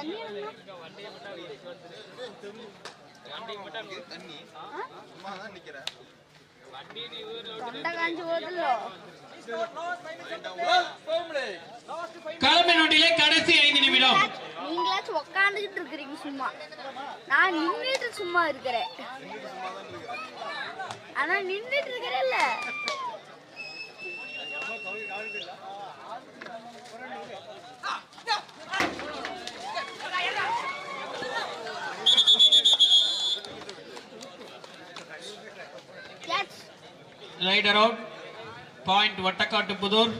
தண்ணி எடுங்க. காஞ்சி போகுதுல்லோ களமை நோட்டிலே கடைசி ஐந்து நிமிடம். நீங்களாச்சும் உக்காந்துக்கிட்டு இருக்கிறீங்க சும்மா. நான் நின்றுட்டு சும்மா இருக்கிறேன். ஆனா நின்றுட்டு இருக்கிறேன்ல. Raider out point Vattakattu Puthur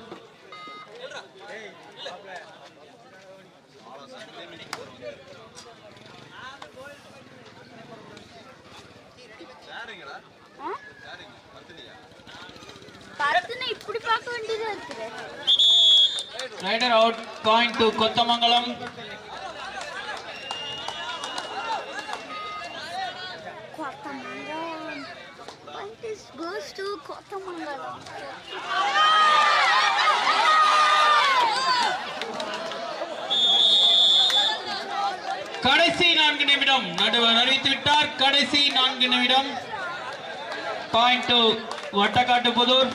raider out point to Kothamangalam goes to கடைசி நான்கு நிமிடம். நடுவர் அறிவித்து விட்டார். கடைசி நான்கு நிமிடம். Point to Vattakattu Puthur.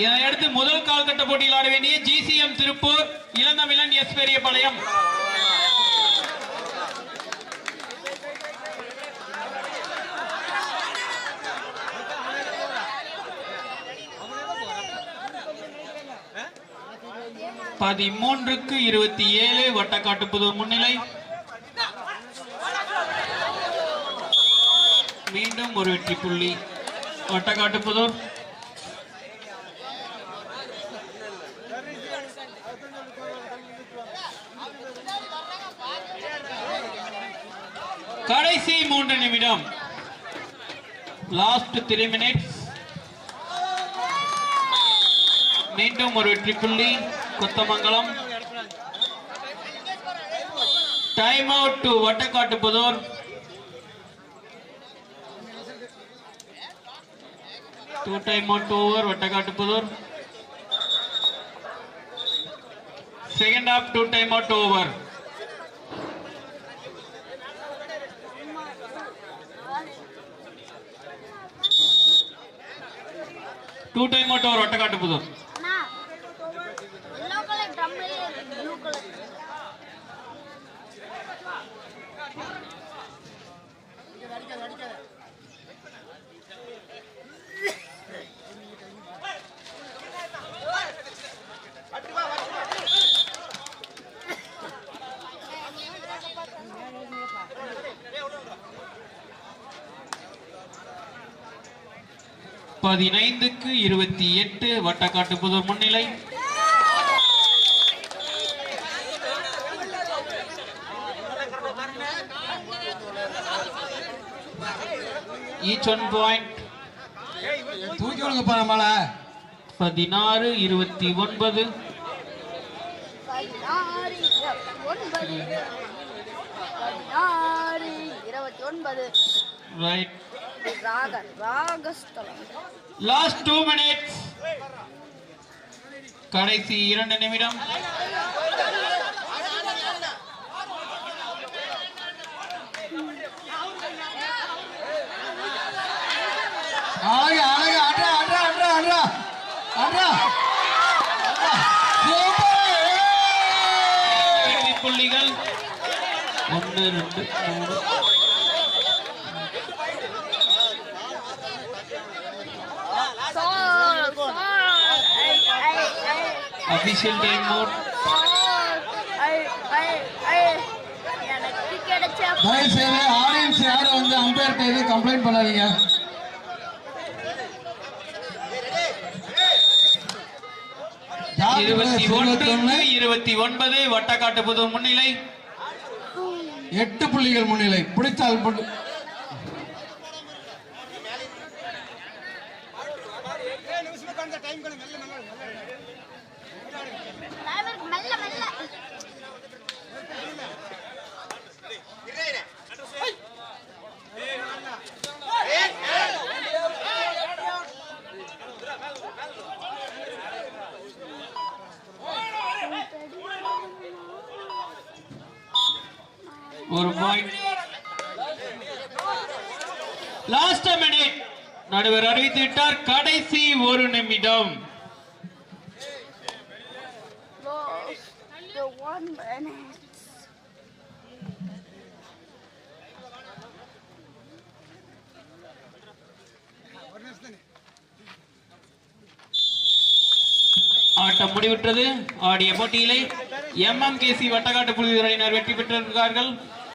இதனையடுத்து முதல் கால்கட்ட போட்டியில் ஆட வேண்டிய ஜிசிஎம் திருப்பூர் இளந்தமிழன் எஸ் பெரியபாளையம். பதிமூன்றுக்கு இருபத்தி ஏழு வட்டக்காட்டு புதூர் முன்னிலை. மீண்டும் ஒரு வெற்றி புள்ளி. வட்டக்காட்டு கடைசி மூன்று நிமிடம். லாஸ்ட் த்ரீ மினிட்ஸ் மீண்டும் ஒரு வெற்றி புள்ளி Kothamangalam. Time out to Vattakattu Puthur. Two time out over Vattakattu Puthur. Second half two time out over two time out over Vattakattu Puthur அண்ணா பதினைந்துக்கு இருபத்தி எட்டு வட்டக்காட்டு புதூர் முன்னிலை. ஈச் ஒன் பாயிண்ட் தூக்கி விடுங்கப்பா நம்மள பதினாறு இருபத்தி ஒன்பது. ரைட் ராக ராகஸ்தலம் லாஸ்ட் டூ மினிட்ஸ் கடைசி இரண்டு நிமிடம் அழகு அழகு அட்ரா அட்ரா அட்ரா அட்ரா அட்ரா புள்ளிகள் ஒன்று ரெண்டு மூணு அபிஷியல் டைம் அவுட் சார் ஐ ஐ ஐ எனக்கு கிடைச்ச தயவு செய்து ஆடியன்ஸ் யாரும் வந்து அம்பையர் எது கம்ப்ளைண்ட் பண்ணாதீங்க இருபத்தி ஒன்பது வட்டக்காட்டு புதூர் முன்னிலை. எட்டு புள்ளிகள் முன்னிலை. பிடித்தால் புள்ளி ஒரு பாயிண்ட் லாஸ்ட் மினிட் நடுவர் அறிவித்து விட்டார். கடைசி ஒரு நிமிடம். The one minute. ஆட்டம் முடிவுற்றது ஆடிய போட்டியிலே சி வட்டக்காட்டு புலிதுறையினர் வெற்றி பெற்றிருக்கிறார்கள்